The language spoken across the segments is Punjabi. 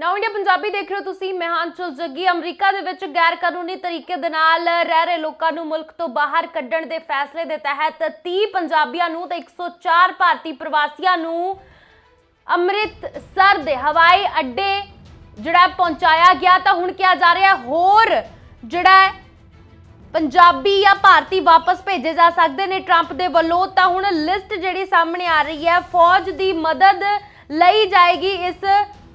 ਨਾਓ ਇੰਡੀਆ ਪੰਜਾਬੀ ਦੇਖ ਰਹੇ ਹੋ ਤੁਸੀਂ ਮੈਂ ਜੱਗੀ, ਅਮਰੀਕਾ ਦੇ ਵਿੱਚ ਗੈਰ ਕਾਨੂੰਨੀ ਤਰੀਕੇ ਦੇ ਨਾਲ ਰਹਿ ਰਹੇ ਲੋਕਾਂ ਨੂੰ ਮੁਲਕ ਤੋਂ ਬਾਹਰ ਕੱਢਣ ਦੇ ਫੈਸਲੇ ਦੇ ਤਹਿਤ 30 ਪੰਜਾਬੀਆਂ ਨੂੰ ਤੇ 104 ਭਾਰਤੀ ਪ੍ਰਵਾਸੀਆਂ ਨੂੰ ਅੰਮ੍ਰਿਤਸਰ ਦੇ ਹਵਾਈ ਅੱਡੇ ਜਿਹੜਾ ਪਹੁੰਚਾਇਆ ਗਿਆ ਤਾਂ ਹੁਣ ਕਿਹਾ ਜਾ ਰਿਹਾ ਹੋਰ ਜਿਹੜਾ ਪੰਜਾਬੀ ਜਾਂ ਭਾਰਤੀ ਵਾਪਸ ਭੇਜੇ ਜਾ ਸਕਦੇ ਨੇ ਟਰੰਪ ਦੇ ਵੱਲੋਂ, ਤਾਂ ਹੁਣ ਲਿਸਟ ਜਿਹੜੀ ਸਾਹਮਣੇ ਆ ਰਹੀ ਹੈ, ਫੌਜ ਦੀ ਮਦਦ ਲਈ ਜਾਏਗੀ ਇਸ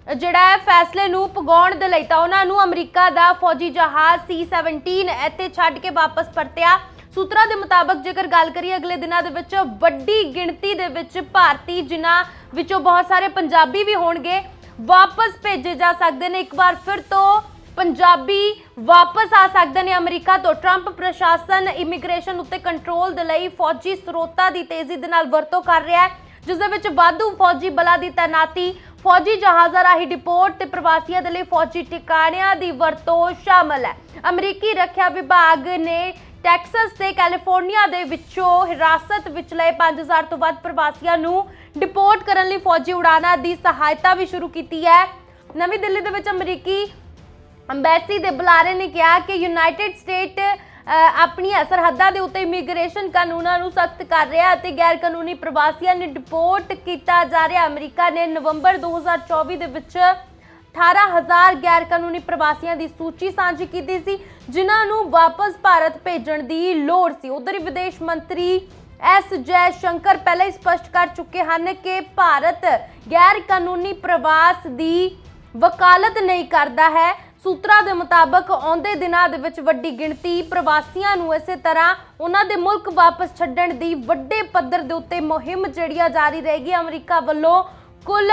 ਜਿਹੜਾ ਹੈ ਫੈਸਲੇ ਨੂੰ ਪਗਾਉਣ ਦੇ ਲਈ ਤਾਂ ਉਹਨਾਂ ਨੂੰ ਅਮਰੀਕਾ ਦਾ ਫੌਜੀ ਜਹਾਜ਼ C-17 ਇੱਥੇ ਛੱਡ ਕੇ ਵਾਪਸ ਪਰਤਿਆ। ਸੂਤਰਾਂ ਦੇ ਮੁਤਾਬਕ ਜੇਕਰ ਗੱਲ ਕਰੀਏ ਅਗਲੇ ਦਿਨਾਂ ਦੇ ਵਿੱਚ ਵੱਡੀ ਗਿਣਤੀ ਦੇ ਵਿੱਚ ਭਾਰਤੀ ਜਿਨ੍ਹਾਂ ਵਿੱਚੋਂ ਬਹੁਤ ਸਾਰੇ ਪੰਜਾਬੀ ਵੀ ਹੋਣਗੇ, ਵਾਪਸ ਭੇਜੇ ਜਾ ਸਕਦੇ ਨੇ। ਇੱਕ ਵਾਰ ਫਿਰ ਤੋਂ ਪੰਜਾਬੀ ਵਾਪਸ ਆ ਸਕਦੇ ਨੇ ਅਮਰੀਕਾ ਤੋਂ। ਟਰੰਪ ਪ੍ਰਸ਼ਾਸਨ ਇਮੀਗ੍ਰੇਸ਼ਨ ਉੱਤੇ ਕੰਟਰੋਲ ਦੇ ਲਈ ਫੌਜੀ ਸਰੋਤਾਂ ਦੀ ਤੇਜ਼ੀ ਦੇ ਨਾਲ ਵਰਤੋਂ ਕਰ ਰਿਹਾ ਹੈ, ਜਿਸ ਦੇ ਵਿੱਚ ਵਾਧੂ ਫੌਜੀ ਬਲਾਂ ਦੀ ਤਾਇਨਾਤੀ ਫੌਜੀ ਜਹਾਜ਼ਾਂ ਰਾਹੀਂ ਡਿਪੋਰਟ ਤੇ ਪ੍ਰਵਾਸੀਆਂ ਦੇ ਲਈ ਫੌਜੀ ਟਿਕਾਣਿਆਂ ਦੀ ਵਰਤੋਂ ਸ਼ਾਮਲ ਹੈ। ਅਮਰੀਕੀ ਰੱਖਿਆ ਵਿਭਾਗ ਨੇ ਟੈਕਸਸ ਤੇ ਕੈਲੀਫੋਰਨੀਆ ਦੇ ਵਿੱਚੋਂ ਹਿਰਾਸਤ ਵਿੱਚ ਲਏ 5000 ਤੋਂ ਵੱਧ ਪ੍ਰਵਾਸੀਆਂ ਨੂੰ ਡਿਪੋਰਟ ਕਰਨ ਲਈ ਫੌਜੀ ਉਡਾਨਾਂ ਦੀ ਸਹਾਇਤਾ ਵੀ ਸ਼ੁਰੂ ਕੀਤੀ ਹੈ। ਨਵੀਂ ਦਿੱਲੀ ਦੇ ਵਿੱਚ ਅਮਰੀਕੀ ਅੰਬੈਸੀ ਦੇ ਬੁਲਾਰੇ ਨੇ ਕਿਹਾ ਕਿ ਯੂਨਾਈਟਿਡ ਸਟੇਟ ਆਪਣੀਆਂ ਸਰਹੱਦਾਂ ਦੇ ਉੱਤੇ ਇਮੀਗ੍ਰੇਸ਼ਨ ਕਾਨੂੰਨਾਂ ਨੂੰ ਸਖਤ ਕਰ ਰਿਹਾ ਅਤੇ ਗੈਰ ਕਾਨੂੰਨੀ ਪ੍ਰਵਾਸੀਆਂ ਨੂੰ ਡਿਪੋਰਟ ਕੀਤਾ ਜਾ ਰਿਹਾ। ਅਮਰੀਕਾ ਨੇ ਨਵੰਬਰ 2024 ਦੇ ਵਿੱਚ 18000 ਗੈਰ ਕਾਨੂੰਨੀ ਪ੍ਰਵਾਸੀਆਂ ਦੀ ਸੂਚੀ ਸਾਂਝੀ ਕੀਤੀ ਸੀ, ਜਿਨ੍ਹਾਂ ਨੂੰ ਵਾਪਸ ਭਾਰਤ ਭੇਜਣ ਦੀ ਲੋੜ ਸੀ। ਉਧਰ ਵਿਦੇਸ਼ ਮੰਤਰੀ ਐਸ ਜੈ ਸ਼ੰਕਰ ਪਹਿਲਾਂ ਹੀ ਸਪਸ਼ਟ ਕਰ ਚੁੱਕੇ ਹਨ ਕਿ ਭਾਰਤ ਗੈਰ ਕਾਨੂੰਨੀ ਪ੍ਰਵਾਸ ਦੀ ਵਕਾਲਤ ਨਹੀਂ ਕਰਦਾ ਹੈ। ਸੂਤਰਾਂ ਦੇ ਮੁਤਾਬਕ ਆਉਂਦੇ ਦਿਨਾਂ ਦੇ ਵਿੱਚ ਵੱਡੀ ਗਿਣਤੀ ਪ੍ਰਵਾਸੀਆਂ ਨੂੰ ਇਸੇ ਤਰ੍ਹਾਂ ਉਹਨਾਂ ਦੇ ਮੁਲਕ ਵਾਪਸ ਛੱਡਣ ਦੀ ਵੱਡੇ ਪੱਧਰ ਦੇ ਉੱਤੇ ਮੁਹਿੰਮ ਜਿਹੜੀ ਜਾਰੀ ਰਹੇਗੀ ਅਮਰੀਕਾ ਵੱਲੋਂ ਕੁੱਲ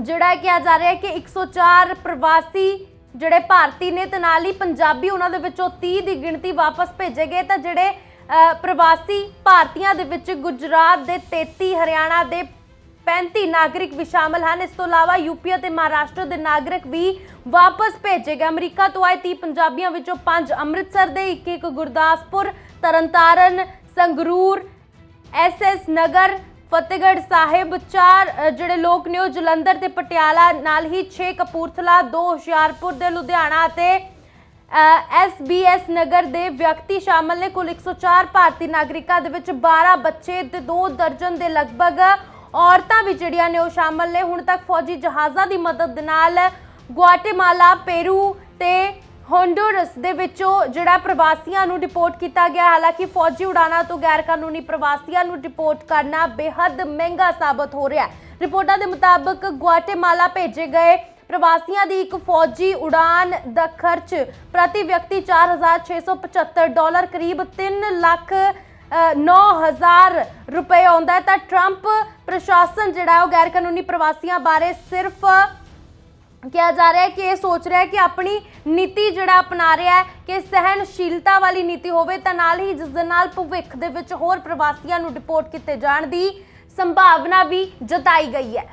ਜਿਹੜਾ ਕਿਹਾ ਜਾ ਰਿਹਾ ਹੈ ਕਿ 104 ਪ੍ਰਵਾਸੀ ਜਿਹੜੇ ਭਾਰਤੀ ਨੇ ਤੇ ਨਾਲ ਹੀ ਪੰਜਾਬੀ ਉਹਨਾਂ ਦੇ ਵਿੱਚੋਂ 30 ਦੀ ਗਿਣਤੀ ਵਾਪਸ ਭੇਜੇ ਗਏ ਤਾਂ ਜਿਹੜੇ ਅ, ਪ੍ਰਵਾਸੀ ਭਾਰਤੀਆਂ ਦੇ ਵਿੱਚ ਗੁਜਰਾਤ ਦੇ 33 ਹਰਿਆਣਾ ਦੇ 35 ਨਾਗਰਿਕ ਵੀ ਸ਼ਾਮਲ ਹਨ। ਇਸ ਤੋਂ ਇਲਾਵਾ ਯੂਪੀ ਅਤੇ ਮਹਾਰਾਸ਼ਟਰ ਦੇ ਨਾਗਰਿਕ ਵੀ ਵਾਪਸ ਭੇਜੇ ਗਏ। ਅਮਰੀਕਾ ਤੋਂ ਆਏ 30 ਪੰਜਾਬੀਆਂ ਵਿੱਚੋਂ 5 ਅੰਮ੍ਰਿਤਸਰ ਦੇ, ਇੱਕ ਇੱਕ ਗੁਰਦਾਸਪੁਰ, ਤਰਨਤਾਰਨ, ਸੰਗਰੂਰ ਐਸਐਸ ਨਗਰ, ਫਤਿਹਗੜ੍ਹ ਸਾਹਿਬ, ਚਾਰ ਜਿਹੜੇ ਲੋਕ ਨੇ ਉਹ ਜਲੰਧਰ ਤੇ ਪਟਿਆਲਾ ਨਾਲ ਹੀ 6 ਕਪੂਰਥਲਾ 2 ਹੁਸ਼ਿਆਰਪੁਰ ਦੇ ਲੁਧਿਆਣਾ ਅਤੇ ਐਸਬੀਐਸ ਨਗਰ ਦੇ ਵਿਅਕਤੀ ਸ਼ਾਮਲ ਨੇ। ਕੁੱਲ 104 ਭਾਰਤੀ ਨਾਗਰਿਕਾਂ ਦੇ ਵਿੱਚ 12 ਬੱਚੇ ਤੇ 2 ਦਰਜਨ ਦੇ ਲਗਭਗ ਔਰਤਾਂ ਵੀ ਜਿਹੜੀਆਂ ਨੇ ਉਹ ਸ਼ਾਮਲ ਨੇ। ਹੁਣ ਤੱਕ ਫੌਜੀ ਜਹਾਜ਼ਾਂ ਦੀ ਮਦਦ ਦੇ ਨਾਲ ਗੁਆਟੇਮਾਲਾ, ਪੇਰੂ ਤੇ ਹੋਂਡੂਰਸ ਦੇ ਵਿੱਚੋਂ ਜਿਹੜਾ ਪ੍ਰਵਾਸੀਆਂ ਨੂੰ ਡਿਪੋਰਟ ਕੀਤਾ ਗਿਆ। ਹਾਲਾਂਕਿ ਫੌਜੀ ਉਡਾਨਾਂ ਤੋਂ ਗੈਰ ਕਾਨੂੰਨੀ ਪ੍ਰਵਾਸੀਆਂ ਨੂੰ ਡਿਪੋਰਟ ਕਰਨਾ ਬੇहद ਮਹਿੰਗਾ ਸਾਬਤ ਹੋ ਰਿਹਾ ਹੈ। ਰਿਪੋਰਟਾਂ ਦੇ ਮੁਤਾਬਕ ਗੁਆਟੇਮਾਲਾ ਭੇਜੇ ਗਏ ਪ੍ਰਵਾਸੀਆਂ ਦੀ ਇੱਕ ਫੌਜੀ ਉਡਾਨ ਦਾ ਖਰਚ ਪ੍ਰਤੀ ਵਿਅਕਤੀ 4675 ਡਾਲਰ, ਕਰੀਬ 3 ਲੱਖ 9000 ਰੁਪਏ ਆਉਂਦਾ ਤਾਂ ਟਰੰਪ ਪ੍ਰਸ਼ਾਸਨ ਜਿਹੜਾ ਉਹ ਗੈਰ ਕਾਨੂੰਨੀ ਪ੍ਰਵਾਸੀਆਂ ਬਾਰੇ ਸਿਰਫ ਕਿਹਾ ਜਾ ਰਿਹਾ ਹੈ ਕਿ ਇਹ ਸੋਚ ਰਿਹਾ ਹੈ ਕਿ ਆਪਣੀ ਨੀਤੀ ਜਿਹੜਾ ਅਪਣਾ ਰਿਹਾ ਹੈ, ਕਿ ਸਹਿਨਸ਼ੀਲਤਾ ਵਾਲੀ ਨੀਤੀ ਹੋਵੇ, ਤਾਂ ਨਾਲ ਹੀ ਜਿਸ ਦੇ ਨਾਲ ਭਵਿੱਖ ਦੇ ਵਿੱਚ ਹੋਰ ਪ੍ਰਵਾਸੀਆਂ ਨੂੰ ਡਿਪੋਰਟ ਕੀਤੇ ਜਾਣ ਦੀ ਸੰਭਾਵਨਾ ਵੀ ਜਤਾਈ ਗਈ ਹੈ।